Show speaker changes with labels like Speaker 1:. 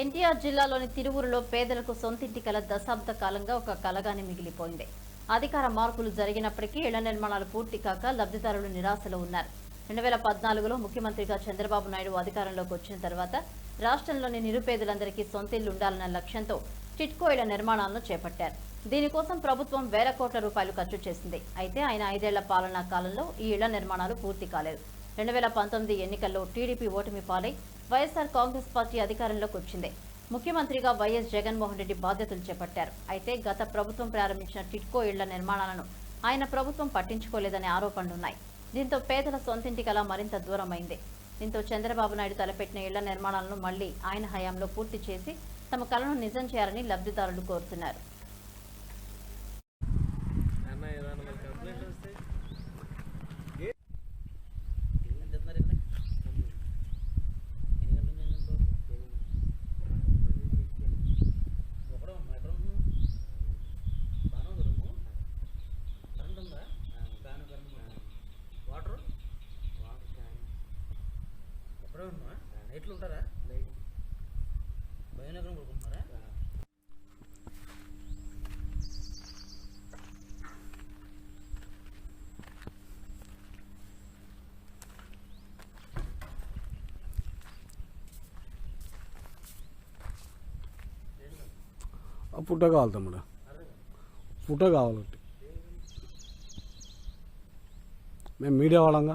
Speaker 1: ఎన్టీఆర్ జిల్లాలోని తిరువురులో పేదలకు సొంతింటి కల దశాబ్ద కాలంగా ఒక కలగానే మిగిలిపోయింది. అధికార మార్పులు జరిగినప్పటికీ ఇళ్ళ నిర్మాణాలు పూర్తి కాక లబ్ధిదారులు నిరాశలో ఉన్నారు. రెండు వేల పద్నాలుగులో ముఖ్యమంత్రిగా చంద్రబాబు నాయుడు అధికారంలోకి వచ్చిన తర్వాత రాష్ట్రంలోని నిరుపేదలందరికీ సొంతిల్లు ఉండాలన్న లక్ష్యంతో చిట్కో ఇళ్ళ నిర్మాణాలను చేపట్టారు. దీనికోసం ప్రభుత్వం వేల కోట్ల రూపాయలు ఖర్చు చేసింది. అయితే ఆయన ఐదేళ్ళ పాలనా కాలంలో ఈ ఇళ్ళ నిర్మాణాలు పూర్తి కాలేదు. రెండు వేల పంతొమ్మిది ఎన్నికల్లో టీడీపీ ఓటమి పాలై వైఎస్ఆర్ కాంగ్రెస్ పార్టీ అధికారంలోకి వచ్చింది. ముఖ్యమంత్రిగా వైఎస్ జగన్మోహన్ రెడ్డి బాధ్యతలు చేపట్టారు. అయితే గత ప్రభుత్వం ప్రారంభించిన టిట్కో ఇళ్ళ నిర్మాణాలను ఆయన ప్రభుత్వం పట్టించుకోలేదనే ఆరోపణలున్నాయి. దీంతో పేదల సొంతింటి కల మరింత దూరమైంది. దీంతో చంద్రబాబు నాయుడు తలపెట్టిన ఇళ్ళ నిర్మాణాలను మళ్ళీ ఆయన హయాంలో పూర్తి చేసి తమ కలను నిజం చేయాలని లబ్ధిదారులు కోరుతున్నారు.
Speaker 2: ఒకడే ఉన్నా నైట్లు ఉంటారా భయం ఎక్కడ పడుకుంటున్నారా
Speaker 3: పుట్ట కావాలి తమ్ముడు. పుట్ట కావాలి మేము మీడియా వాళ్ళంగా.